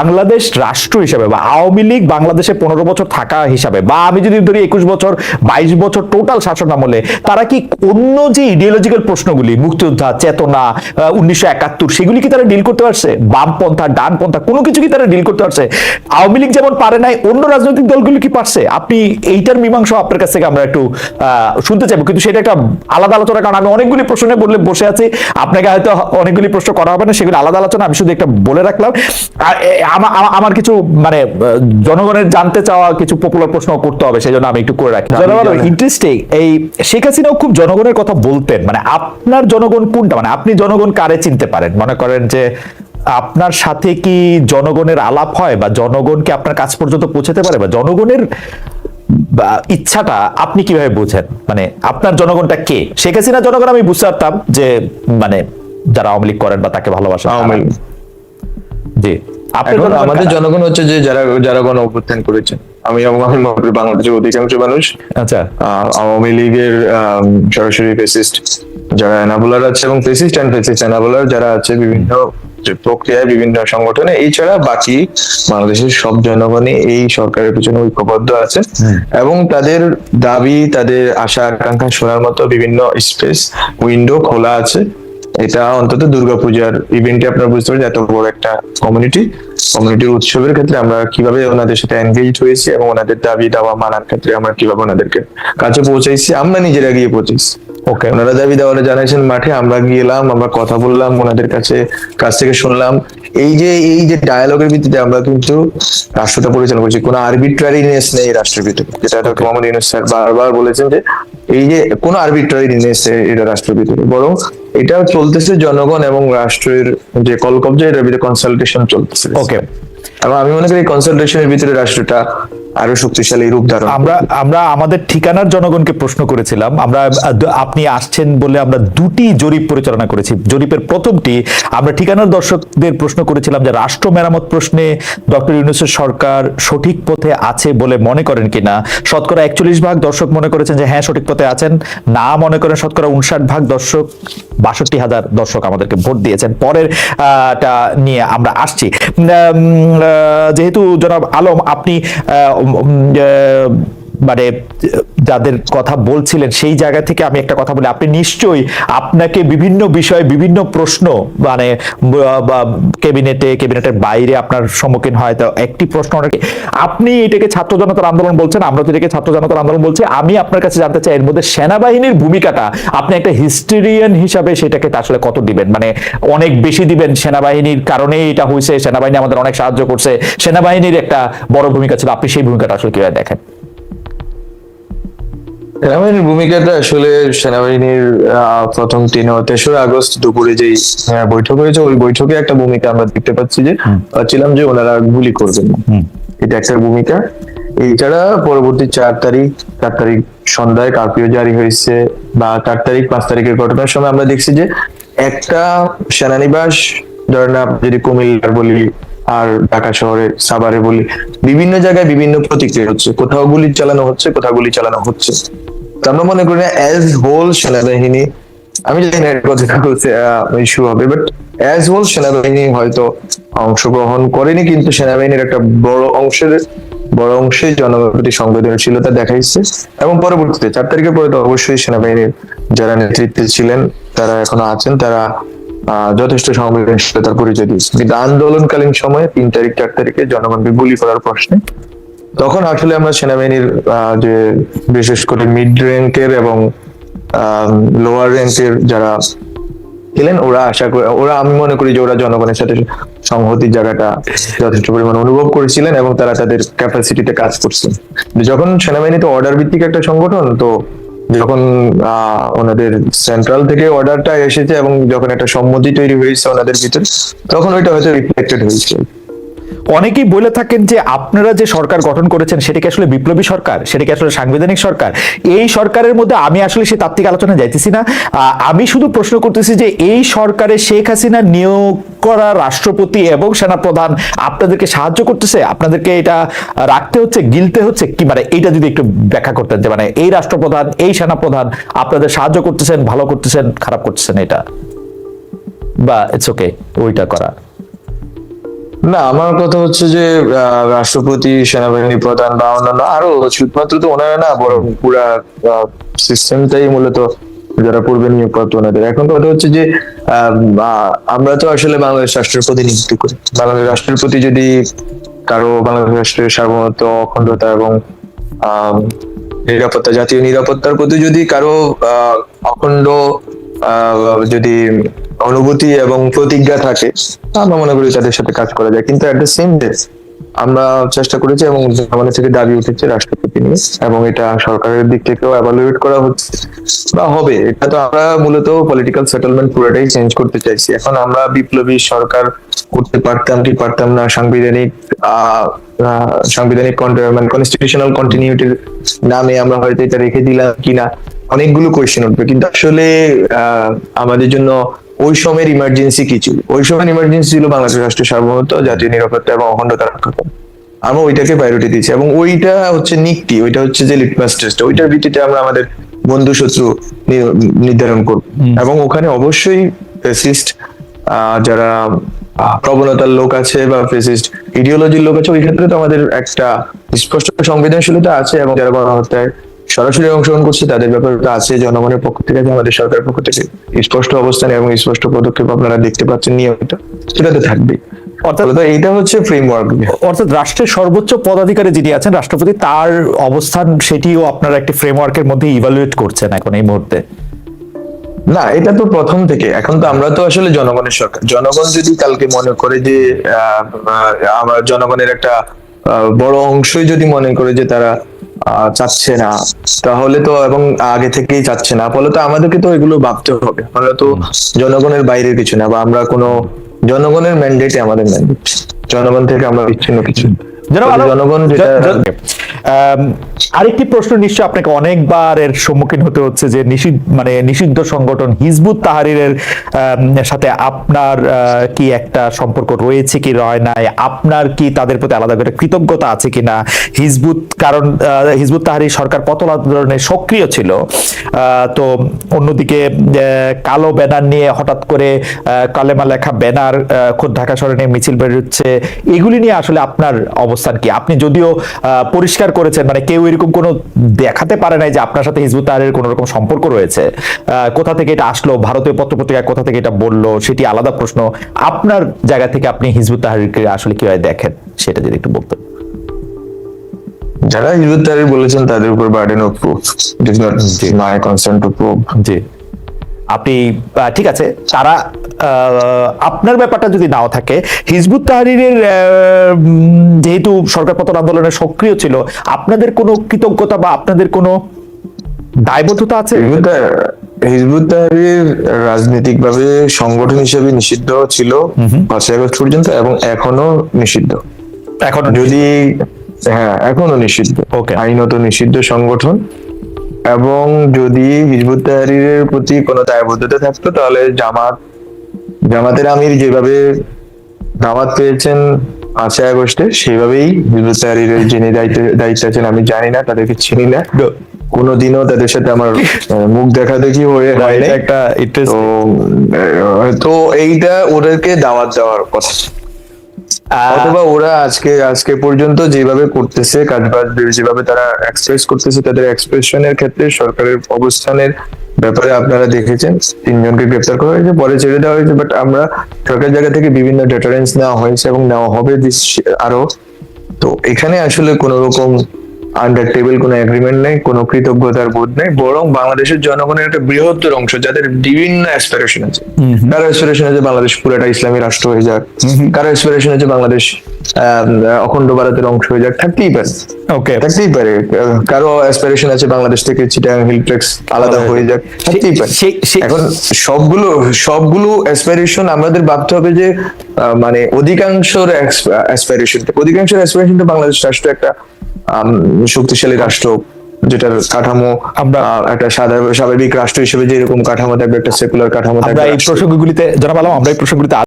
বাংলাদেশ রাষ্ট্র হিসাবে বা আওয়ামী লীগ বাংলাদেশে পনেরো বছর থাকা হিসাবে বা আমি যদি ধরি একুশ বছর, বাইশ বছর টোটাল শাসন আমলে, তারা কি অন্য যে ইডিওলজিক্যাল প্রশ্নগুলি, মুক্তিযোদ্ধা, চেতনা উনিশশো একাত্তর, সেগুলি কি তারা ডিল করতে পারছে? বামপন্থা, ডানপন্থা, কোনো কিছু কি তারা ডিল করতে পারছে? আওয়ামী লীগ যেমন পারে নাই, অন্য রাজনৈতিক দলগুলি কি পারছে? আপনি এইটার মীমাংসা আপনার কাছ থেকে আমরা একটু শুনতে চাইব। কিন্তু সেটা একটা আলাদা আলোচনা, কারণ আমি অনেকগুলি প্রশ্নে বললে বসে আছি। আপনাকে হয়তো অনেকগুলি প্রশ্ন করা হবে না, সেগুলি আলাদা আলোচনা, আমি শুধু একটা বলে রাখলাম। আর আমার কিছু মানে জনগণের জানতে চাওয়া কিছু পপুলার প্রশ্ন করতে হবে সেই জন্য আমি একটু করে রাখি। ইন্টারেস্টিং এই শেখ হাসিনাও খুব জনগণের কথা বলতেন মানে আপনার জনগণ কোনটা? মানে আপনি জনগণ কারে চিনতে পারেন? মনে করেন যে আপনার সাথে কি জনগণের আলাপ হয় বা জনগণকে আপনার কাছ পর্যন্ত পৌঁছাতে পারে? বা জনগণের বা ইচ্ছাটা আপনি কীভাবে বোঝেন? মানে আপনার জনগণটা কে? শেখ হাসিনা জনগণ আমি বুঝতে পারতাম যে মানে যারা আওয়ামী লীগ করেন বা তাকে ভালোবাসেন আওয়ামী জি। এখন আমাদের জনগণ হচ্ছে যে যারা যারা গণ অভ্যুত্থান করেছেন আমি বাংলাদেশের অধিকাংশ মানুষ আচ্ছা। আওয়ামী লীগের সরাসরি ফেসিস্ট যারা এনাবুলার আছে এবং ফেসিস্ট অ্যান্ড ফেসিস্ট এনাবুলার যারা আছে বিভিন্ন প্রক্রিয়ায় বিভিন্ন সংগঠনে এই ছাড়া বাকি বাংলাদেশের সব জনগণই এই সরকারের পিছনে ঐক্যবদ্ধ আছে। এবং তাদের দাবি তাদের আশা আকাঙ্ক্ষা শোনার মতো বিভিন্ন স্পেস উইন্ডো খোলা আছে। এটা অন্তত দুর্গাপূজার ইভেন্টে আপনারা বুঝতে পারেন এত বড় একটা কমিউনিটি কমিউনিটির উৎসবের ক্ষেত্রে আমরা কীভাবে ওনাদের সাথে এনগেজ হয়েছি এবং ওনাদের দাবি দাওয়া মানার ক্ষেত্রে আমরা কীভাবে ওনাদেরকে কাছে পৌঁছাইছি আমরা নিজেরা গিয়ে পৌঁছেছি ওকে ওনারা দাবি দেওয়ালে জানাইছেন মাঠে আমরা গেলাম আমরা কথা বললাম ওনাদের কাছে কাছ থেকে শুনলাম। এই যে এই যে ডায়ালগের ভিত্তিতে আমরা কিন্তু রাষ্ট্রটা পরিচালনা করছি কোনো আরবিট্রারিনেস নেই রাষ্ট্রের ভিতরে। যেটা ডক্টর মোহাম্মদ ইউনুস স্যার বারবার বলেছেন যে এই যে কোনো আরবিট্রারিনেস এটা রাষ্ট্রের ভিতরে। বরং এটা চলতেছে জনগণ এবং রাষ্ট্রের যে কলকবজা ভিতরে কনসালটেশন চলতেছে ওকে আমি মনে করি কনসালটেশনের ভিতরে রাষ্ট্রটা আরও শক্তিশালী রূপ ধারণ আমরা আমরা আমাদের ঠিকানার জনগণকে প্রশ্ন করেছিলাম। আমরা আপনি আসছেন বলে আমরা দুটি জরিপ পরিচালনা করেছি। জরিপের প্রথমটি, আমরা ঠিকানার দর্শকদের প্রশ্ন করেছিলাম যে রাষ্ট্র মেরামত প্রশ্নে ডক্টর ইউনুসের সরকার সঠিক পথে আছে বলে মনে করেন কিনা। শতকরা একচল্লিশ ভাগ দর্শক মনে করেছেন যে হ্যাঁ সঠিক পথে আছেন। না মনে করেন শতকরা উনষাট ভাগ দর্শক, বাষট্টি হাজার দর্শক আমাদেরকে ভোট দিয়েছেন। পরের টা নিয়ে আমরা আসছি। যেহেতু জনাব আলম আপনি আহ, মানে যাদের কথা বলছিলেন, সেই জায়গা থেকে আমি একটা কথা বলি। আপনি নিশ্চয়ই আপনাকে বিভিন্ন বিষয়ে বিভিন্ন প্রশ্ন মানে ক্যাবিনেটে, ক্যাবিনেটের বাইরে আপনার সম্মুখীন হয়। তো একটি প্রশ্ন অনেকে, আপনি এটাকে ছাত্র জনতার আন্দোলন বলছেন, আমরা তো এটাকে ছাত্র জনতার আন্দোলন বলছি, আমি আপনার কাছে জানতে চাই, এর মধ্যে সেনাবাহিনীর ভূমিকাটা, আপনি একটা হিস্টেরিয়ান হিসাবে সেটাকে আসলে কত দিবেন? মানে অনেক বেশি দিবেন সেনাবাহিনীর কারণেই এটা হয়েছে, সেনাবাহিনী আমাদের অনেক সাহায্য করছে, সেনাবাহিনীর একটা বড় ভূমিকা ছিল, আপনি সেই ভূমিকাটা আসলে কীভাবে দেখেন? সেনাবাহিনীর ভূমিকাটা আসলে সেনাবাহিনীর প্রথম তিন তেসরা আগস্ট দুপুরে আহ, বৈঠক হয়েছে ওই বৈঠকে একটা ভূমিকা আমরা দেখতে পাচ্ছি যে পাচ্ছিলাম যে ওনারা গুলি করবেন। এটা একটা ভূমিকা। এছাড়া পরবর্তী চার তারিখ চার তারিখ সন্ধ্যায় কার্ফিউ জারি হয়েছে বা চার তারিখ পাঁচ তারিখের ঘটনার সময় আমরা দেখছি যে একটা সেনানিবাস ধরেন যদি কুমিল্লার বলি আর ঢাকা শহরে সাভারে বলি, বিভিন্ন জায়গায় বিভিন্ন প্রতিক্রিয়া হচ্ছে। কোথাও গুলি চালানো হচ্ছে, কোথাও গুলি চালানো হচ্ছে। আমরা মনে করি না অ্যাজ হোল সেনাবাহিনী, আমি জানি না কতটা হচ্ছে ইস্যু হবে বাট অ্যাজ হোল সেনাবাহিনী হয়তো অংশগ্রহণ করেনি, কিন্তু সেনাবাহিনীর একটা বড় অংশের, বড় অংশে জনগণের প্রতি সংবেদনশীলতা দেখাইছে। এবং পরবর্তীতে, চার তারিখের পরে তো অবশ্যই সেনাবাহিনীর যারা নেতৃত্বে ছিলেন, তারা এখনও আছেন, তারা যথেষ্ট সংবেদনশীলতার পরিচয় দিয়েছে। কিন্তু আন্দোলনকালীন সময়ে তিন তারিখ, চার তারিখে জনগণকে গুলি করার প্রশ্নে তখন আসলে আমরা সেনাবাহিনীর যে বিশেষ করে মিড র্যাঙ্কের এবং লোয়ার র্যাঙ্কের যারা ছিলেন, ওরা আশা করে ওরা আমি মনে করি যে ওরা জনগণের সাথে সংহতির জায়গাটা যথেষ্ট পরিমাণ অনুভব করেছিলেন এবং তারা তাদের ক্যাপাসিটিতে কাজ করছেন। যখন সেনাবাহিনী তো অর্ডার ভিত্তিক একটা সংগঠন, তো যখন ওনাদের সেন্ট্রাল থেকে অর্ডারটা এসেছে এবং যখন একটা সম্মতি তৈরি হয়েছে ওনাদের ভিতরে, তখন ওইটা হয়তো রিফ্লেক্টেড হয়েছে। অনেকেই বলে থাকেন যে আপনারা যে সরকার গঠন করেছেন, সেটা কি আসলে বিপ্লবী সরকার? সেটা কি আসলে সাংবিধানিক সরকার? এই সরকারের মধ্যে আমি আসলে সেই তাত্ত্বিক আলোচনায় যাইতেছি না। আমি শুধু প্রশ্ন করতেছি যে এই সরকারে শেখ হাসিনা নিয়োগ করা রাষ্ট্রপতি এবং সেনাপ্রধান আপনাদেরকে সাহায্য করতেছে? আপনাদেরকে এটা রাখতে হচ্ছে, গিলতে হচ্ছে কি? মানে এইটা যদি একটু ব্যাখ্যা করতেন যে মানে এই রাষ্ট্রপ্রধান, এই সেনাপ্রধান আপনাদের সাহায্য করতেছেন, ভালো করতেছেন, খারাপ করতেছেন এটা? বা ইটস ওকে ওইটা করা। না, আমার কথা হচ্ছে যে রাষ্ট্রপতি, সেনাবাহিনী প্রধান বা অন্যান্য আরও শুধুমাত্র তো ওনারা না বড় পুরা সিস্টেমটাই মূলত যারা পূর্বে নিয়োগ প্রাপ্ত ওনাদের। এখন কথা হচ্ছে যে আমরা তো আসলে বাংলাদেশ রাষ্ট্রের নিযুক্ত করি। বাংলাদেশ রাষ্ট্রের প্রতি যদি কারও বাংলাদেশ রাষ্ট্রের সার্বভৌমত্ব, অখণ্ডতা এবং নিরাপত্তা, জাতীয় নিরাপত্তার প্রতি যদি কারও অখণ্ড যদি অনুভূতি এবং প্রতিজ্ঞা থাকে আমরা মনে করি তাদের সাথে কাজ করা যায়। কিন্তু এট দ্য সেম ডে আমরা চেষ্টা করেছি এবং আমাদের থেকে দাবি উঠেছে রাষ্ট্রপতি নিয়ে, এবং এটা সরকারের দিক থেকেও এভালুয়েট করা হচ্ছে, বা হবে। এটা তো আমরা মূলত পলিটিক্যাল সেটেলমেন্ট পুরোটাই চেঞ্জ করতে চাইছি। এখন আমরা বিপ্লবী সরকার করতে পারতাম কি পারতাম না, সাংবিধানিক সাংবিধানিক কন- কনস্টিটিউশনাল কন্টিনিউটির নামে আমরা হয়তো এটা রেখে দিলাম কিনা অনেকগুলো কোয়েশ্চেন উঠবে। কিন্তু আসলে আমাদের জন্য ওই সময়ের ইমার্জেন্সি কি ছিল? ওই সময়ের ইমার্জেন্সি ছিল বাংলাদেশের রাষ্ট্রীয় সার্বভৌমত্ব জাতীয় নিরাপত্তা এবং অখণ্ডতা রক্ষা করা আমরা ওইটাকে প্রায়োরিটি দিয়েছি এবং ওইটা হচ্ছে নিকটি ওইটা হচ্ছে যে লিটমাস টেস্ট ওইটার ভিত্তিতে আমরা আমাদের বন্ধু শত্রু নির্ধারণ করব। এবং ওখানে অবশ্যই ফেসিস্ট যারা প্রবণতার লোক আছে বা ফেসিস্ট ইডিওলজির লোক আছে ওই ক্ষেত্রে তো আমাদের একটা স্পষ্ট সংবেদনশীলতা আছে এবং যারা গণহত্যায় সরাসরি অংশগ্রহণ করছে তাদের ব্যাপারে আছে জনগণের পক্ষ থেকে আমাদের সরকারের পক্ষ থেকে। স্পষ্ট অবস্থান এবং স্পষ্ট পদক্ষেপ আপনারা দেখতে পাচ্ছেন নিয়মিত। সেটা তো থাকবেই। অর্থাৎ এইটা হচ্ছে ফ্রেমওয়ার্ক অর্থাৎ রাষ্ট্রের সর্বোচ্চ পদাধিকারী যিনি আছেন রাষ্ট্রপতি তার অবস্থান সেটিও আপনারা একটি ফ্রেমওয়ার্কের মধ্যে ইভালুয়েট করছেন এখন এই মুহূর্তে। না এটা তো প্রথম থেকে। এখন তো আমরা তো আসলে জনগণের সরকার। জনগণ যদি কালকে মনে করে যে আহ, আহ, জনগণের একটা বড় অংশই যদি মনে করে যে তারা চাচ্ছে না। তাহলে তো এবং আগে থেকেই চাচ্ছে না। ফলে তো আমাদেরকে তো এগুলো ভাবতে হবে। আমরা তো জনগণের বাইরের কিছু না বা আমরা কোনো জনগণের ম্যান্ডেটে আমাদের ম্যান্ডেট জনগণ থেকে আমরা বিচ্ছিন্ন কিছু। জনগণ যেটা আরেকটি প্রশ্ন নিশ্চয় আপনাকে অনেকবার এর সম্মুখীন হতে হচ্ছে যে নিষিদ্ধ মানে নিষিদ্ধ সংগঠন হিজবুত তাহারিরের সাথে আপনার কি একটা সম্পর্ক রয়েছে কি রয় নাই? আপনার কি তাদের প্রতি আলাদা করে কৃতজ্ঞতা আছে কিনা হিজবুত কারণ হিজবুত তাহারির সরকার পতন আন্দোলনে সক্রিয় ছিল। তো অন্যদিকে কালো ব্যানার নিয়ে হঠাৎ করে কালেমা লেখা ব্যানার খোদ ঢাকা শহরে মিছিল বেরোচ্ছে। এগুলি নিয়ে আসলে আপনার অবস্থান কি? আপনি যদিও আহ, পরিষ্কার করেছেন মানে কেউ এরকম কোনো দেখাতে পারে নাই যে আপনার সাথে হিজবুত তাহারের কোনো রকম সম্পর্ক রয়েছে। কোথা থেকে এটা আসলো ভারতীয় পত্রপত্রিকায় কোথা থেকে এটা বলল সেটি আলাদা প্রশ্ন। আপনার জায়গা থেকে আপনি হিজবুত তাহারিরকে আসলে কীভাবে দেখেন সেটা যদি একটু বলতেন। যারা হিজবুত তাহরির বলেছেন তাদের উপর burden of proof my concern to proof জি। আপনি ঠিক আছে তারা আপনার ব্যাপারটা যদি নাও থাকে হিজবুত তাহারিরের যেহেতু সরকার পতন আন্দোলনে সক্রিয় ছিল আপনাদের কোনো কৃতজ্ঞতা বা আপনাদের কোনো দায়বদ্ধতা আছে? হিজবুত তাহ- হিজবুত তাহরির রাজনৈতিকভাবে সংগঠন হিসেবে নিষিদ্ধ ছিল পাঁচই আগস্ট পর্যন্ত এবং এখনও নিষিদ্ধ। এখন যদি হ্যাঁ এখনও নিষিদ্ধ। Okay. আইনত নিষিদ্ধ সংগঠন। এবং যদি হিজবুত তাহরিরের প্রতি কোনো দায়বদ্ধতা থাকতো তাহলে জামাত জামাতের আমির যেভাবে দাওয়াত পেয়েছেন পাঁচই আগস্টে সেভাবেই হিজবুত যিনি দায়িত্ব দায়িত্ব আছেন আমি জানি না তাদেরকে চিনি না। কোনোদিনও তাদের সাথে আমার মুখ দেখা দেখি হয়ে একটা তো এইটা ওদেরকে দাওয়াত দেওয়ার কথা। অথবা ওরা আজকে আজকে পর্যন্ত যেভাবে করতেছে কাজবাজ যেভাবে তারা এক্সপ্রেস করতেছে, তাদের এক্সপ্রেশনের ক্ষেত্রে সরকারের অবস্থানের ব্যাপারে আপনারা দেখেছেন। তিনজনকে গ্রেপ্তার করা হয়েছে, পরে ছেড়ে দেওয়া হয়েছে বাট আমরা সরকারের জায়গা থেকে বিভিন্ন ডেটারেন্স নেওয়া হয়েছে এবং নেওয়া হবে আরও। তো এখানে আসলে কোন রকম আন্ডার টেবিল কোনো এগ্রিমেন্ট নেই কোনো কৃতজ্ঞতার বোধ নেই বরং বাংলাদেশের জনগণের একটা বৃহত্তর অংশ যাদের বিভিন্ন অ্যাসপিরেশন আছে। কারও অ্যাসপিরেশন আছে বাংলাদেশ পুরোটা ইসলামী রাষ্ট্র হয়ে যাক কারও অ্যাসপিরেশন আছে বাংলাদেশ অখণ্ড ভারতের অংশ হয়ে যাক থাকতেই পারে। ওকে থাকতেই পারে। কারও অ্যাসপিরেশন আছে বাংলাদেশ থেকে চিটাগাং হিলট্রেক্স আলাদা হয়ে যাক থাকতেই পারে। এখন সবগুলো সবগুলো অ্যাসপিরেশন আমাদের ভাবতে হবে যে মানে অধিকাংশর অ্যাসপিরেশন অধিকাংশের অ্যাসপিরেশনটা বাংলাদেশ রাষ্ট্র একটা শক্তিশালী রাষ্ট্র যেটার কাঠামো আমরা- একটা সাধারণ স্বাভাবিক রাষ্ট্র হিসেবে যেরকম কাঠামো থাকবে একটা সেকুলার কাঠামো থাকবে এই। প্রসঙ্গগুলিতে জনাব আলম আমরা এই প্রসঙ্গগুলিতে